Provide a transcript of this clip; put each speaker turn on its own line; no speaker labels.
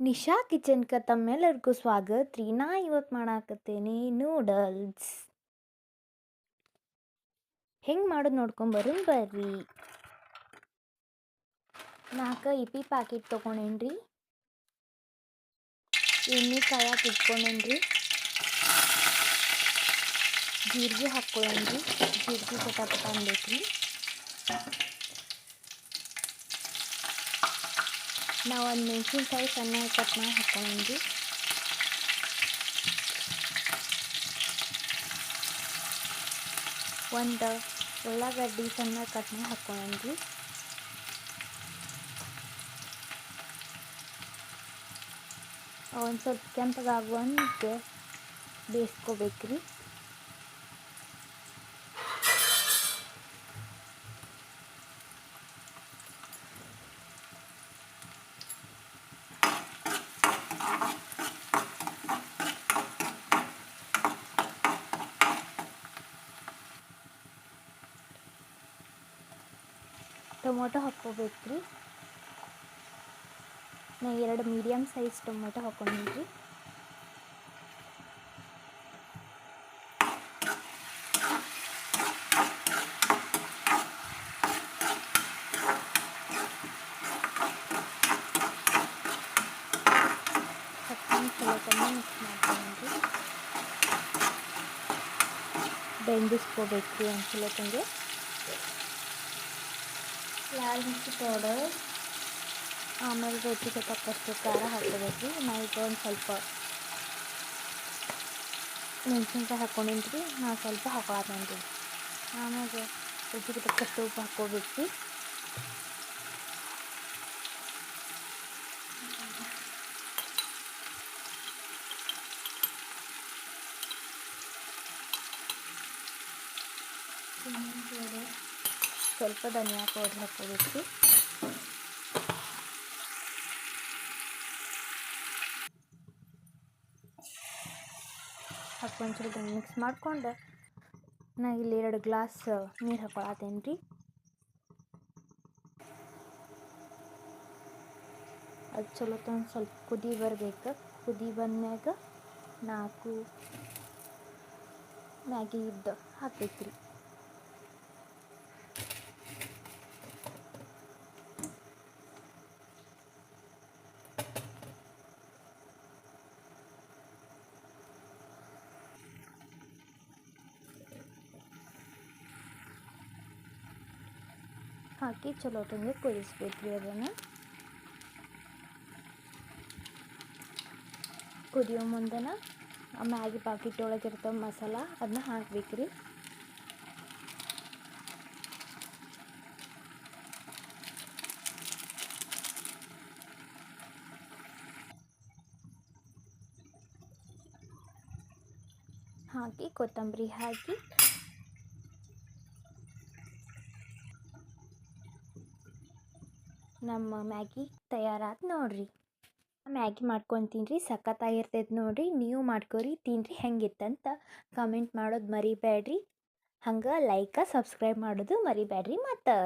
ನಿಶಾ ಕಿಚನ್ಕ ತಮ್ಮೆಲ್ಲರಿಗೂ ಸ್ವಾಗತ ರೀ. ನಾ ಇವತ್ತು ಮಾಡಾಕತ್ತೇನಿ ನೂಡಲ್ಸ್. ಹೆಂಗೆ ಮಾಡೋದು ನೋಡ್ಕೊಂಬರು ಬರ್ರಿ. ನಾಲ್ಕು ಇಪಿ ಪ್ಯಾಕೆಟ್ ತೊಗೊಂಡೇನ್ರಿ ಎಣ್ಣೆ ಕಾಯಕ್ಕೆ ಇಟ್ಕೊಂಡೇನ್ರಿ ಜೀರಿಗೆ ಹಾಕ್ಕೊಳ್ಳೇನ್ರಿ ಜೀರಿಗೆ ಪಟ ಪಟ ಅನ್ಬೇಕ್ರಿ. ನಾವು ಒಂದು ಮೆಣಸಿನ್ಕಾಯಿ ಸಣ್ಣ ಕಟ್ ಮಾಡಿ ಹಾಕ್ಕೊಂಡ್ರಿ ಒಂದು ಉಳ್ಳಾಗಡ್ಡಿ ಸಣ್ಣ ಕಟ್ ಮಾಡಿ ಹಾಕ್ಕೊಂಡ್ರಿ ಒಂದು ಸ್ವಲ್ಪ ಕೆಂಪಗಾಗುವಂಗೆ ಬೇಯಿಸ್ಕೋಬೇಕ್ರಿ. ಟೊಮೊಟೊ ಹಾಕ್ಕೋಬೇಕು ರೀ ನಾ ಎರಡು ಮೀಡಿಯಮ್ ಸೈಜ್ ಟೊಮೊಟೊ ಹಾಕ್ಕೊಂಡಿದ್ರಿ ಬೆಂದಿಸ್ಕೋಬೇಕು ರೀ ಒಂದು ತಂದು ಲಾಲ್ ಮಿರ್ಚಿ ಪೌಡರ್ ಆಮೇಲೆ ರುಚಿಗೆ ತಕ್ಕಷ್ಟು ಖಾರ ಹಾಕೋಬೇಕು ನಾ ಈಗ ಒಂದು ಸ್ವಲ್ಪ ಮೆಣಸಿನ್ಕಾಯಿ ರೀ ನಾ ಸ್ವಲ್ಪ ಹಾಕೊಳತ್ತೇನೆ ಆಮೇಲೆ ರುಚಿಗೆ ತಕ್ಕಷ್ಟು ಉಪ್ಪು ಹಾಕ್ಕೋಬೇಕು. ಸ್ವಲ್ಪ ಧನಿಯಾ ಪೌಡ್ರ್ ಹಾಕೋಬೇಕು ಸ್ವಲ್ಪ ಮಿಕ್ಸ್ ಮಾಡ್ಕೊಂಡು. ನಾ ಇಲ್ಲಿ ಎರಡು ಗ್ಲಾಸ್ ನೀರು ಹಾಕೊಳತ್ತೇನೆ ರೀ ಅದು ಚಲೋ ತಂದು ಸ್ವಲ್ಪ ಕುದಿ ಬರಬೇಕು. ಕುದಿ ಬಂದ್ಮ್ಯಾಗ ನಾಲ್ಕು ಮ್ಯಾಗಿ ಇದ್ದು ಹಾಕ್ಬೇಕು ರೀ ಹಾಕಿ ಚಲೋ ತಂದು ಕುದಿಸ್ಬೇಕು ರೀ ಅದನ್ನು. ಕುದಿಯೋ ಮುಂದನ ಮ್ಯಾಗಿ ಪಾಕಿಟ್ ಒಳಗೆ ಇರ್ತಾವ ಮಸಾಲ ಅದನ್ನ ಹಾಕ್ಬೇಕು ರೀ ಹಾಕಿ ಕೊತ್ತಂಬರಿ ಹಾಕಿ ನಮ್ಮ ಮ್ಯಾಗಿ ತಯಾರಾತು ನೋಡ್ರಿ. ಮ್ಯಾಗಿ ಮಾಡ್ಕೊತೀನಿ ರೀ, ಸಖತ್ತಾಗಿರ್ತೈತೆ ನೋಡಿರಿ. ನೀವು ಮಾಡ್ಕೊರಿ ತಿನ್ನಿರಿ ಹೆಂಗಿತ್ತಂತ ಕಮೆಂಟ್ ಮಾಡೋದು ಮರಿಬೇಡ್ರಿ ಹಂಗೆ ಲೈಕ ಸಬ್ಸ್ಕ್ರೈಬ್ ಮಾಡೋದು ಮರಿಬೇಡ್ರಿ ಮತ್ತು.